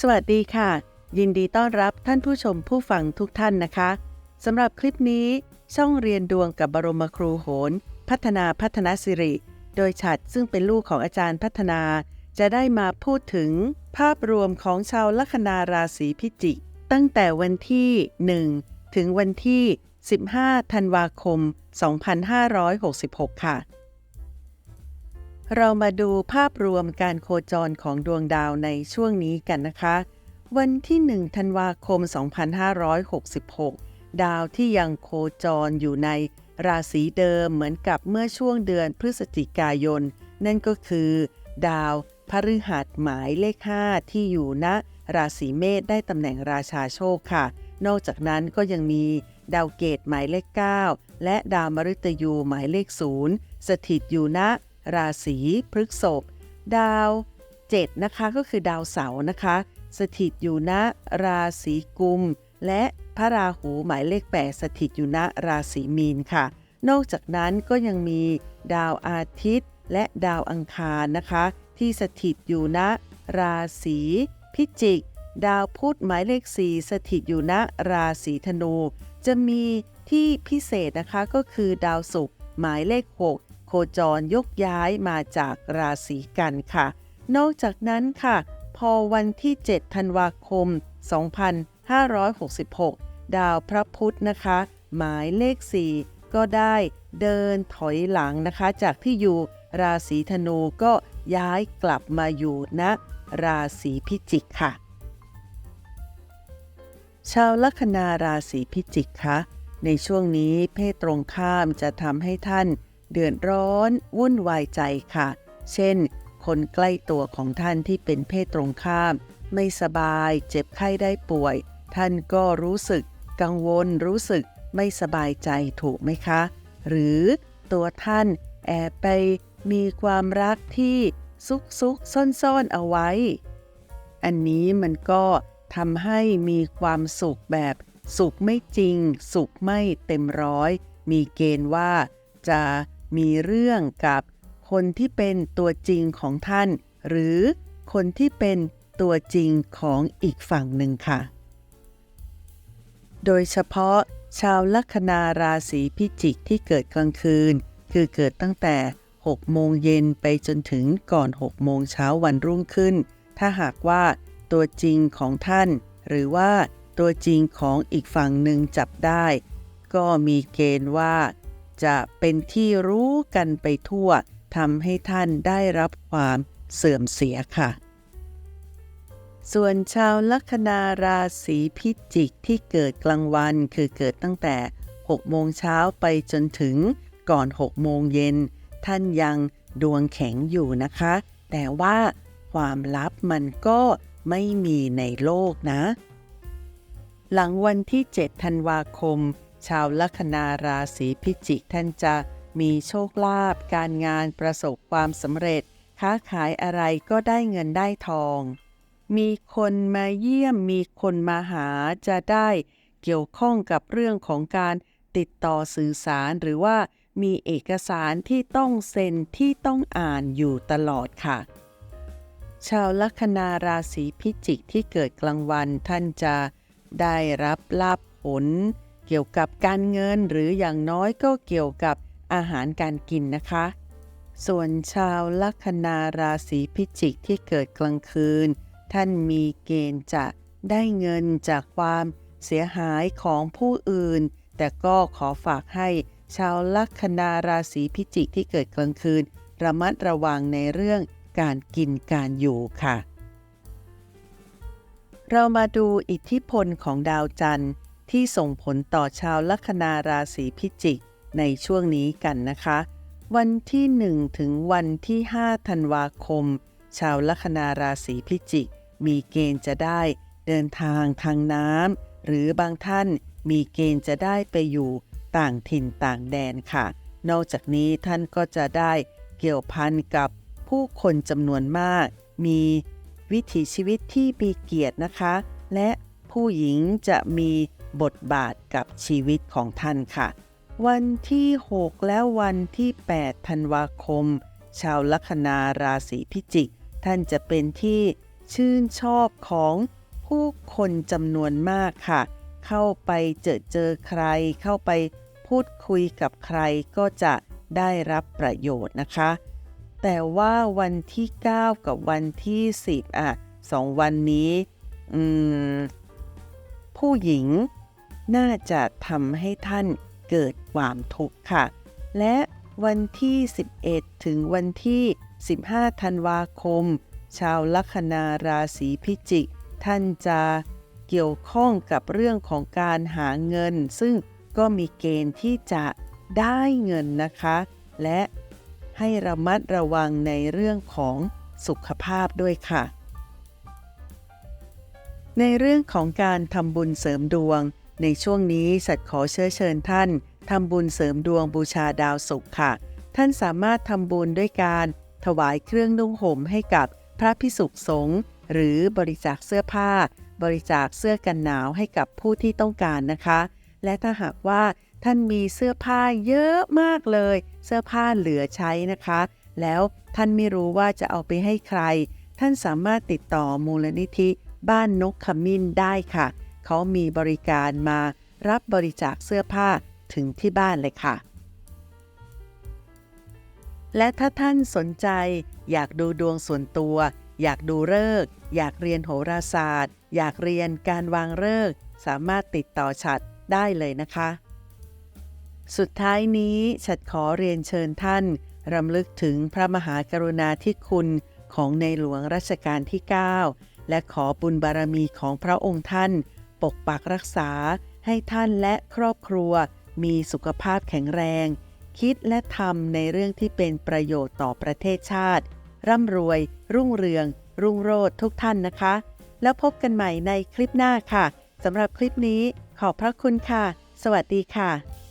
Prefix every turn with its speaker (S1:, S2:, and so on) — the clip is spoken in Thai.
S1: สวัสดีค่ะ ยินดีต้อนรับท่านผู้ชมผู้ฟังทุกท่านนะคะสำหรับคลิปนี้ ช่องเรียนดวงกับบรมครูโหน พัฒนาพัฒนาสิริ โดยฉัดซึ่งเป็นลูกของอาจารย์พัฒนา จะได้มาพูดถึงภาพรวมของชาวลัคนาราศีพิจิก ตั้งแต่วันที่ 1 ถึงวันที่ 15 ธันวาคม 2566 ค่ะ เรามาดูภาพรวมการโคจรของดวงดาวในช่วงนี้กันนะคะ วันที่ 1 ธันวาคม 2566 ดาวที่ยังโคจรอยู่ในราศีเดิมเหมือนกับเมื่อช่วงเดือนพฤศจิกายน นั่นก็คือ ดาวพฤหัสหมายเลข 5 ที่อยู่ณราศีเมษได้ตำแหน่งราชาโชคค่ะ นอกจากนั้นก็ยังมีดาวเกตหมายเลข 9 และดาวมฤตยูหมายเลข 0 สถิตอยู่ณ ราศีพฤกษภดาว 7 นะคะก็คือดาวเสาร์นะคะ สถิตอยู่ณราศีกุม และพระราหูหมายเลข 8 สถิตอยู่ณราศีมีนค่ะ นอกจากนั้นก็ยังมีดาวอาทิตย์ และดาวอังคารนะคะ ที่สถิตอยู่ณราศีพิจิก ดาวพุธหมายเลข 4 สถิตอยู่ณราศีธนู จะมีที่พิเศษนะคะก็คือดาวศุกร์หมายเลข 6 โคจรยกย้ายมาจากราศีกันค่ะ นอกจากนั้นค่ะ พอวันที่ 7 ธันวาคม 2566 ดาวพระพุธนะคะ หมายเลข 4 ก็ได้เดินถอยหลังนะคะ จากที่อยู่ราศีธนูก็ย้ายกลับมาอยู่ณราศีพิจิกค่ะ ชาวลัคนาราศีพิจิกคะในช่วงนี้เพศตรงข้ามจะทำให้ท่าน เดือดร้อน วุ่นวายใจค่ะ เช่น คนใกล้ตัวของท่านที่เป็นเพศตรงข้าม ไม่สบาย เจ็บไข้ได้ป่วย ท่านก็รู้สึก กังวล รู้สึก ไม่สบายใจถูกไหมคะ หรือตัวท่านแอบไปมีความรักที่ซุกซุกซ่อนซ่อนเอาไว้ อันนี้มันก็ทำให้มีความสุขแบบ สุขไม่จริง สุขไม่เต็มร้อย มีเกณฑ์ว่าจะ มีเรื่องกับคนที่เป็นตัวจริงของท่าน หรือคนที่เป็นตัวจริงของอีกฝั่งหนึ่งค่ะ โดยเฉพาะชาวลัคนาราศีพิจิกที่เกิดกลางคืน คือเกิดตั้งแต่ 6 โมงเย็นไปจนถึงก่อน 6 โมงเช้าวันรุ่งขึ้น ถ้าหากว่าตัวจริงของท่าน หรือว่าตัวจริงของอีกฝั่งหนึ่งจับได้ ก็มีเกณฑ์ว่า จะเป็นที่รู้กันไปทั่วทำให้ท่านได้รับความเสื่อมเสียค่ะ ส่วนชาวลัคนาราศีพิจิกที่เกิดกลางวันคือเกิดตั้งแต่ 6 โมงเช้าไปจนถึงก่อน 6 โมงเย็น ท่านยังดวงแข็งอยู่นะคะ แต่ว่าความลับมันก็ไม่มีในโลกนะ หลังวันที่ 7 ธันวาคม ชาวลัคนาราศีพิจิกท่านจะมีโชคลาภการงานประสบความสำเร็จ ค้าขายอะไรก็ได้เงินได้ทอง มีคนมาเยี่ยมมีคนมาหาจะได้เกี่ยวข้องกับเรื่องของการติดต่อสื่อสารหรือว่ามีเอกสารที่ต้องเซ็นที่ต้องอ่านอยู่ตลอดค่ะ ชาวลัคนาราศีพิจิกที่เกิดกลางวันท่านจะได้รับลาภผล เกี่ยวกับการเงินหรืออย่างน้อยก็เกี่ยวกับอาหารการกินนะคะ ส่วนชาวลัคนาราศีพิจิกที่เกิดกลางคืน ท่านมีเกณฑ์จะได้เงินจากความเสียหายของผู้อื่น แต่ก็ขอฝากให้ชาวลัคนาราศีพิจิกที่เกิดกลางคืน ระมัดระวังในเรื่องการกินการอยู่ค่ะ เรามาดูอิทธิพลของดาวจันทร์ ที่ส่งผลต่อชาวลัคนาราศีพิจิกในช่วงนี้กันนะคะ วันที่ 1 ถึงวันที่ 5 ธันวาคม ชาวลัคนาราศีพิจิก มีเกณฑ์จะได้เดินทางทางน้ำหรือบางท่านมีเกณฑ์จะได้ไปอยู่ต่างถิ่นต่างแดนค่ะ นอกจากนี้ท่านก็จะได้เกี่ยวพันกับผู้คนจำนวนมาก มีวิถีชีวิตที่มีเกียรตินะคะ และผู้หญิงจะมี บทบาทกับชีวิตของท่านค่ะ วันที่ 6 และวันที่ 8 ธันวาคม ชาวลัคนาราศีพิจิก ท่านจะเป็นที่ชื่นชอบของผู้คนจำนวนมากค่ะ เข้าไปเจอเจอใคร เข้าไปพูดคุยกับใครก็จะได้รับประโยชน์นะคะ แต่ว่าวันที่ 9 กับวันที่ 10 อะสองวันนี้ ผู้หญิง น่าจะทำให้ท่านเกิดความทุกข์ค่ะ และวันที่ 11 ถึงวันที่ 15 ธันวาคม ชาวลัคนาราศีพิจิก ท่านจะเกี่ยวข้องกับเรื่องของการหาเงิน ซึ่งก็มีเกณฑ์ที่จะได้เงินนะคะ และให้ระมัดระวังในเรื่องของสุขภาพด้วยค่ะ ในเรื่องของการทำบุญเสริมดวง ในช่วงนี้สัตว์ขอเชื้อเชิญท่านทำบุญเสริมดวงบูชาดาวศุกร์ค่ะ ท่านสามารถทำบุญด้วยการถวายเครื่องนุ่งห่มให้กับพระพิสุขสงฆ์หรือบริจาคเสื้อผ้า บริจาคเสื้อกันหนาวให้กับผู้ที่ต้องการนะคะ และถ้าหากว่าท่านมีเสื้อผ้าเยอะมากเลย เสื้อผ้าเหลือใช้นะคะ แล้วท่านไม่รู้ว่าจะเอาไปให้ใคร ท่านสามารถติดต่อมูลนิธิบ้านนกขมิ้นได้ค่ะ เขามีบริการมารับบริจาคเสื้อผ้าถึงที่บ้านเลยค่ะ และถ้าท่านสนใจ อยากดูดวงส่วนตัว อยากดูฤกษ์อยากเรียนโหราศาสตร์ อยากเรียนการวางฤกษ์สามารถติดต่อฉัดได้เลยนะคะ สุดท้ายนี้ฉัดขอเรียนเชิญท่านรำลึกถึงพระมหากรุณาธิคุณของในหลวงรัชกาลที่ 9 และขอบุญบารมีของพระองค์ท่าน ปกปักรักษาให้ท่านและครอบครัว มีสุขภาพแข็งแรง คิดและทำในเรื่องที่เป็นประโยชน์ต่อประเทศชาติ ร่ำรวย รุ่งเรือง รุ่งโรจน์ทุกท่านนะคะ แล้วพบกันใหม่ในคลิปหน้าค่ะสำหรับคลิปนี้ขอบพระคุณค่ะ สวัสดีค่ะ